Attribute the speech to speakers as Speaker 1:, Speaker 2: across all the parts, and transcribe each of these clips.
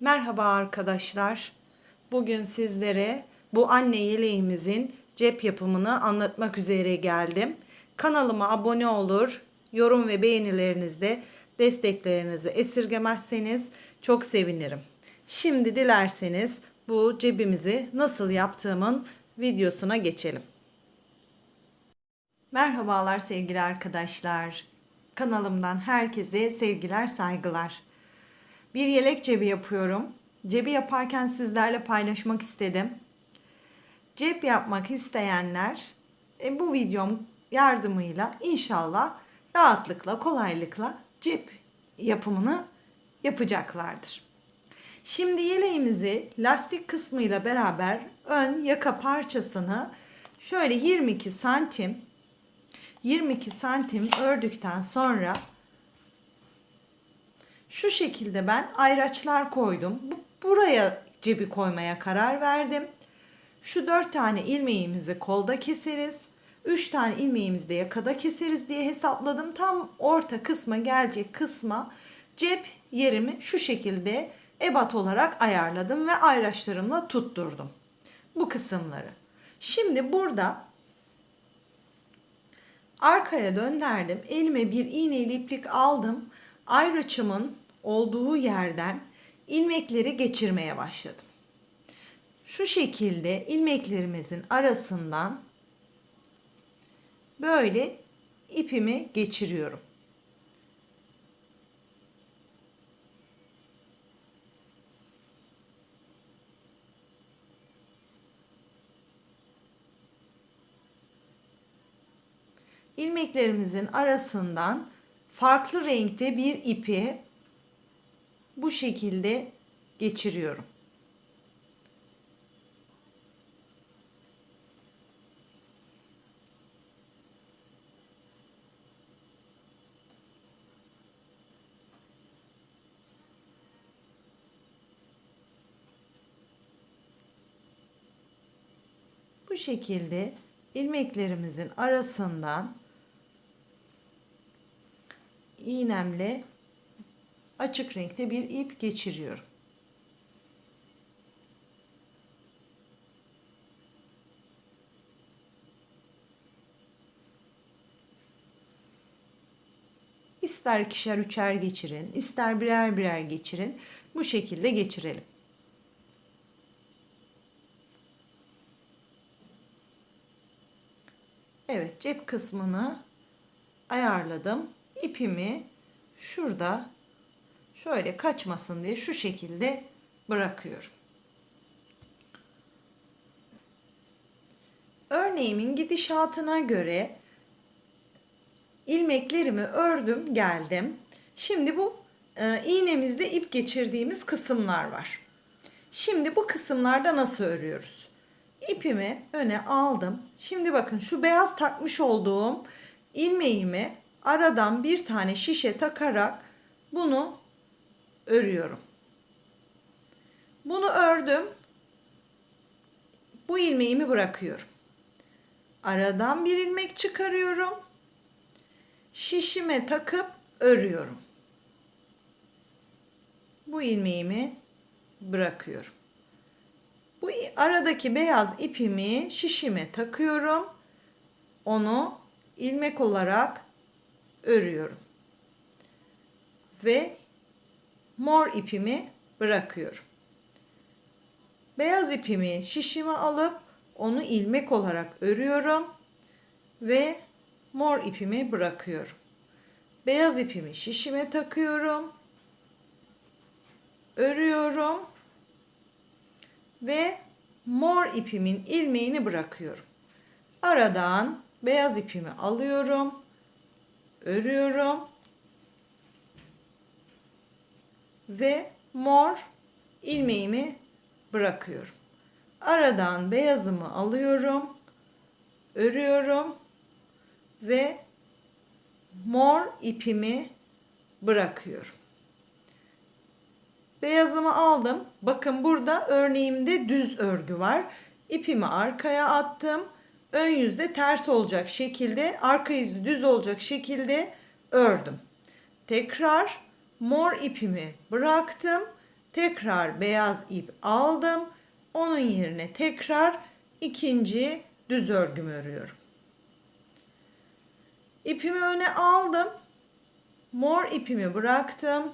Speaker 1: Merhaba arkadaşlar. Bugün sizlere bu anne yeleğimizin cep yapımını anlatmak üzere geldim. Kanalıma abone olur, yorum ve beğenilerinizde desteklerinizi esirgemezseniz çok sevinirim. Şimdi dilerseniz bu cebimizi nasıl yaptığımın videosuna geçelim. Merhabalar sevgili arkadaşlar. Kanalımdan herkese sevgiler, saygılar. Bir yelek cebi yapıyorum. Cebi yaparken sizlerle paylaşmak istedim. Cep yapmak isteyenler e, bu videom yardımıyla inşallah rahatlıkla, kolaylıkla cep yapımını yapacaklardır. Şimdi yeleğimizi lastik kısmıyla beraber ön yaka parçasını şöyle 22 santim 22 santim ördükten sonra şu şekilde ben ayraçlar koydum. Bu- Buraya cebi koymaya karar verdim. Şu dört tane ilmeğimizi kolda keseriz. Üç tane ilmeğimizi de yakada keseriz diye hesapladım. Tam orta kısma gelecek kısma cep yerimi şu şekilde ebat olarak ayarladım ve ayraçlarımla tutturdum. Bu kısımları. Şimdi burada arkaya döndürdüm. Elime bir iğneli iplik aldım. Ayraçımın olduğu yerden ilmekleri geçirmeye başladım. Şu şekilde ilmeklerimizin arasından böyle ipimi geçiriyorum. ilmeklerimizin arasından farklı renkte bir ipi bu şekilde geçiriyorum. Bu şekilde ilmeklerimizin arasından iğnemle açık renkte bir ip geçiriyorum. İster ikişer üçer geçirin, ister birer birer geçirin. Bu şekilde geçirelim. Evet, cep kısmını ayarladım. İpimi şurada şöyle kaçmasın diye şu şekilde bırakıyorum. Örneğimin gidişatına göre ilmeklerimi ördüm, geldim. Şimdi bu e, iğnemizde ip geçirdiğimiz kısımlar var. Şimdi bu kısımlarda nasıl örüyoruz? İpimi öne aldım. Şimdi bakın şu beyaz takmış olduğum ilmeğimi aradan bir tane şişe takarak bunu örüyorum. Bunu ördüm. Bu ilmeğimi bırakıyorum. Aradan bir ilmek çıkarıyorum. Şişime takıp örüyorum. Bu ilmeğimi bırakıyorum. Bu aradaki beyaz ipimi şişime takıyorum. Onu ilmek olarak örüyorum. Ve mor ipimi bırakıyorum. Beyaz ipimi şişime alıp onu ilmek olarak örüyorum ve mor ipimi bırakıyorum. Beyaz ipimi şişime takıyorum. Örüyorum ve mor ipimin ilmeğini bırakıyorum. Aradan beyaz ipimi alıyorum. Örüyorum ve mor ilmeğimi bırakıyorum. Aradan beyazımı alıyorum. Örüyorum ve mor ipimi bırakıyorum. Beyazımı aldım. Bakın burada örneğimde düz örgü var. İpimi arkaya attım. Ön yüzde ters olacak şekilde, arka yüzü düz olacak şekilde ördüm. Tekrar mor ipimi bıraktım Tekrar beyaz ip aldım. Onun yerine tekrar ikinci düz örgümü örüyorum. İpimi öne aldım. Mor ipimi bıraktım.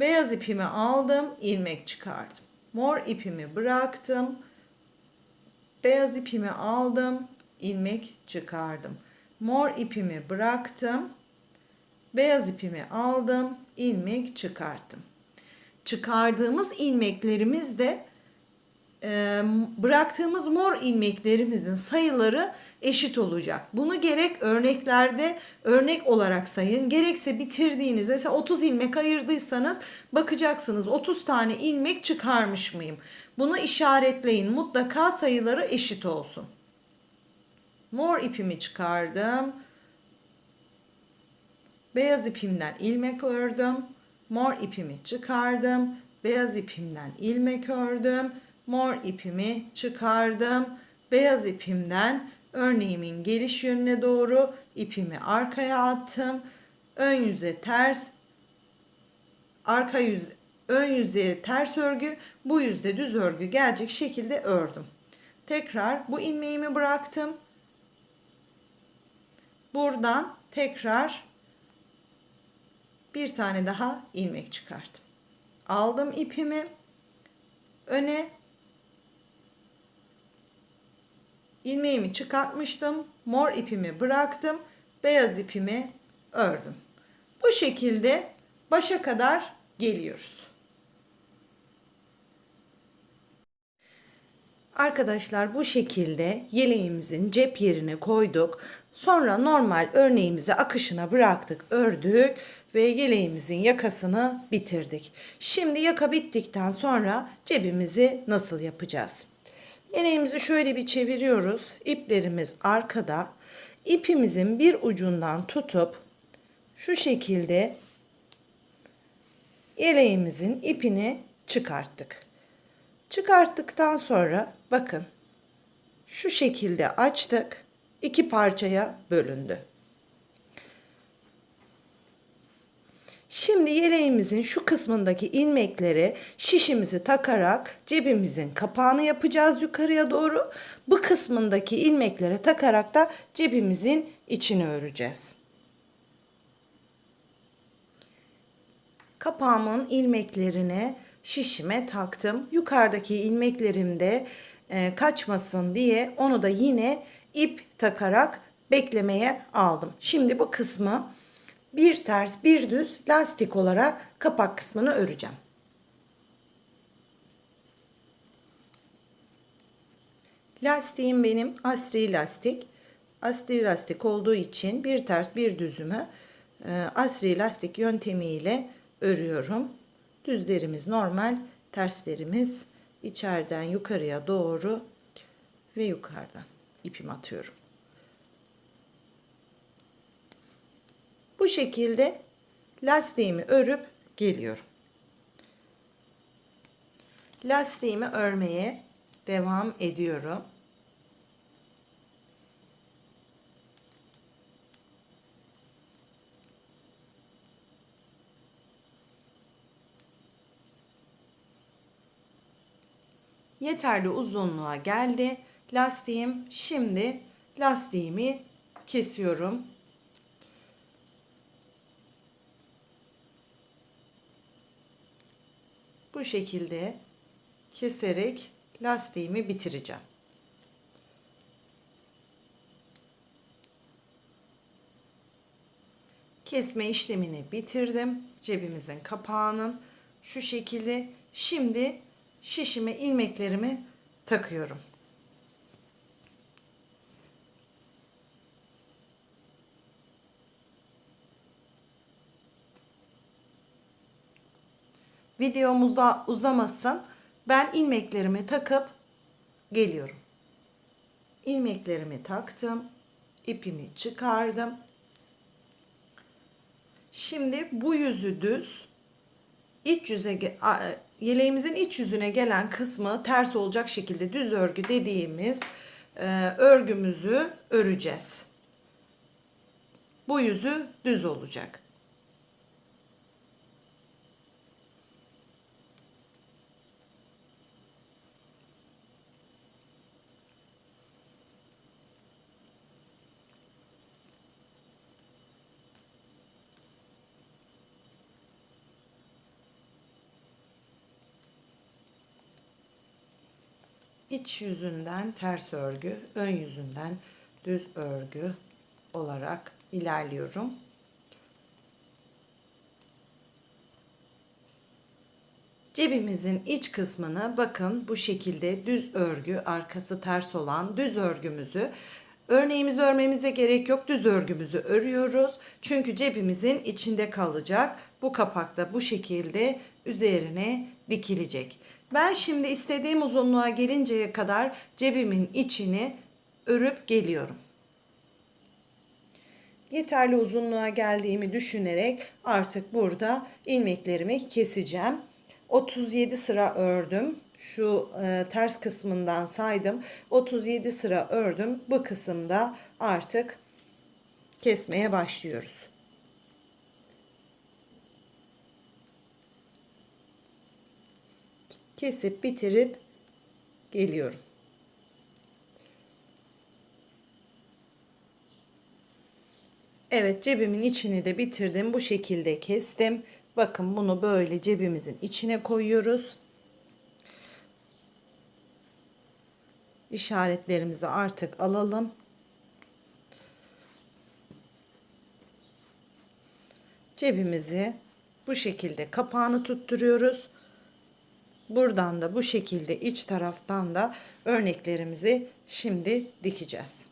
Speaker 1: Beyaz ipimi aldım, ilmek çıkardım. Mor ipimi bıraktım. Beyaz ipimi aldım, ilmek çıkardım. Mor ipimi bıraktım. Beyaz ipimi aldım, ilmek çıkarttım. Çıkardığımız ilmeklerimiz de bıraktığımız mor ilmeklerimizin sayıları eşit olacak. Bunu gerek örneklerde örnek olarak sayın. Gerekse bitirdiğinizde mesela 30 ilmek ayırdıysanız bakacaksınız 30 tane ilmek çıkarmış mıyım? Bunu işaretleyin. Mutlaka sayıları eşit olsun. Mor ipimi çıkardım. Beyaz ipimden ilmek ördüm. Mor ipimi çıkardım. Beyaz ipimden ilmek ördüm. Mor ipimi çıkardım. Beyaz ipimden örneğimin geliş yönüne doğru ipimi arkaya attım. Ön yüze ters, arka yüz, ön yüzeye ters örgü, bu yüzde düz örgü gelecek şekilde ördüm. Tekrar bu ilmeğimi bıraktım. Buradan tekrar bir tane daha ilmek çıkarttım. Aldım ipimi öne ilmeğimi çıkartmıştım. Mor ipimi bıraktım. Beyaz ipimi ördüm. Bu şekilde başa kadar geliyoruz. Arkadaşlar bu şekilde yeleğimizin cep yerine koyduk. Sonra normal örneğimizi akışına bıraktık, ördük ve yeleğimizin yakasını bitirdik. Şimdi yaka bittikten sonra cebimizi nasıl yapacağız? Yeleğimizi şöyle bir çeviriyoruz. İplerimiz arkada. İpimizin bir ucundan tutup şu şekilde yeleğimizin ipini çıkarttık. Çıkarttıktan sonra bakın şu şekilde açtık. iki parçaya bölündü. Şimdi yeleğimizin şu kısmındaki ilmekleri şişimizi takarak cebimizin kapağını yapacağız yukarıya doğru. Bu kısmındaki ilmeklere takarak da cebimizin içini öreceğiz. Kapağımın ilmeklerini şişime taktım. Yukarıdaki ilmeklerim de e, kaçmasın diye onu da yine ip takarak beklemeye aldım. Şimdi bu kısmı bir ters bir düz lastik olarak kapak kısmını öreceğim. Lastiğim benim asri lastik. Asri lastik olduğu için bir ters bir düzümü e, asri lastik yöntemiyle örüyorum. Düzlerimiz normal, terslerimiz içeriden yukarıya doğru ve yukarıdan ipimi atıyorum. Bu şekilde lastiğimi örüp geliyorum. Lastiğimi örmeye devam ediyorum. Yeterli uzunluğa geldi. Lastiğim şimdi lastiğimi kesiyorum. Bu şekilde keserek lastiğimi bitireceğim. Kesme işlemini bitirdim. Cebimizin kapağının şu şekilde. Şimdi şişime ilmeklerimi takıyorum. Videomuza uzamasın. Ben ilmeklerimi takıp geliyorum. İlmeklerimi taktım. ipimi çıkardım. Şimdi bu yüzü düz iç yüze yeleğimizin iç yüzüne gelen kısmı ters olacak şekilde düz örgü dediğimiz e, örgümüzü öreceğiz. Bu yüzü düz olacak. İç yüzünden ters örgü, ön yüzünden düz örgü olarak ilerliyorum. Cebimizin iç kısmını bakın bu şekilde düz örgü, arkası ters olan düz örgümüzü Örneğimizi örmemize gerek yok. Düz örgümüzü örüyoruz. Çünkü cebimizin içinde kalacak. Bu kapak da bu şekilde üzerine dikilecek. Ben şimdi istediğim uzunluğa gelinceye kadar cebimin içini örüp geliyorum. Yeterli uzunluğa geldiğimi düşünerek artık burada ilmeklerimi keseceğim. 37 sıra ördüm. Şu e, ters kısmından saydım. 37 sıra ördüm. Bu kısımda artık kesmeye başlıyoruz. Kesip bitirip geliyorum. Evet cebimin içini de bitirdim. Bu şekilde kestim. Bakın bunu böyle cebimizin içine koyuyoruz. işaretlerimizi artık alalım. Cebimizi bu şekilde kapağını tutturuyoruz. Buradan da bu şekilde iç taraftan da örneklerimizi şimdi dikeceğiz.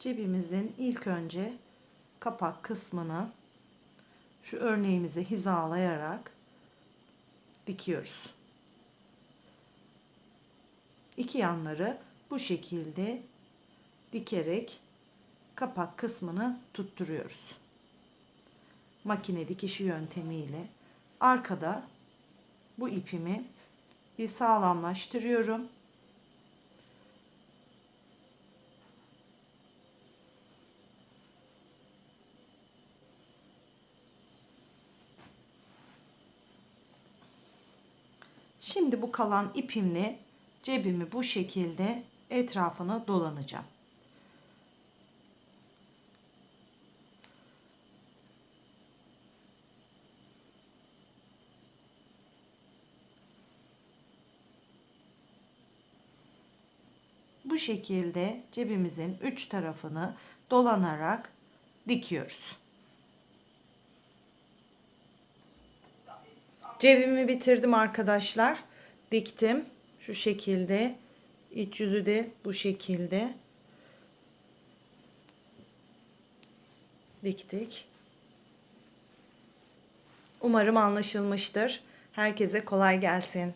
Speaker 1: cebimizin ilk önce kapak kısmını şu örneğimizi hizalayarak dikiyoruz. İki yanları bu şekilde dikerek kapak kısmını tutturuyoruz. Makine dikişi yöntemiyle arkada bu ipimi bir sağlamlaştırıyorum. Şimdi bu kalan ipimle cebimi bu şekilde etrafına dolanacağım. Bu şekilde cebimizin üç tarafını dolanarak dikiyoruz. Cebimi bitirdim arkadaşlar. Diktim. Şu şekilde. İç yüzü de bu şekilde. Diktik. Umarım anlaşılmıştır. Herkese kolay gelsin.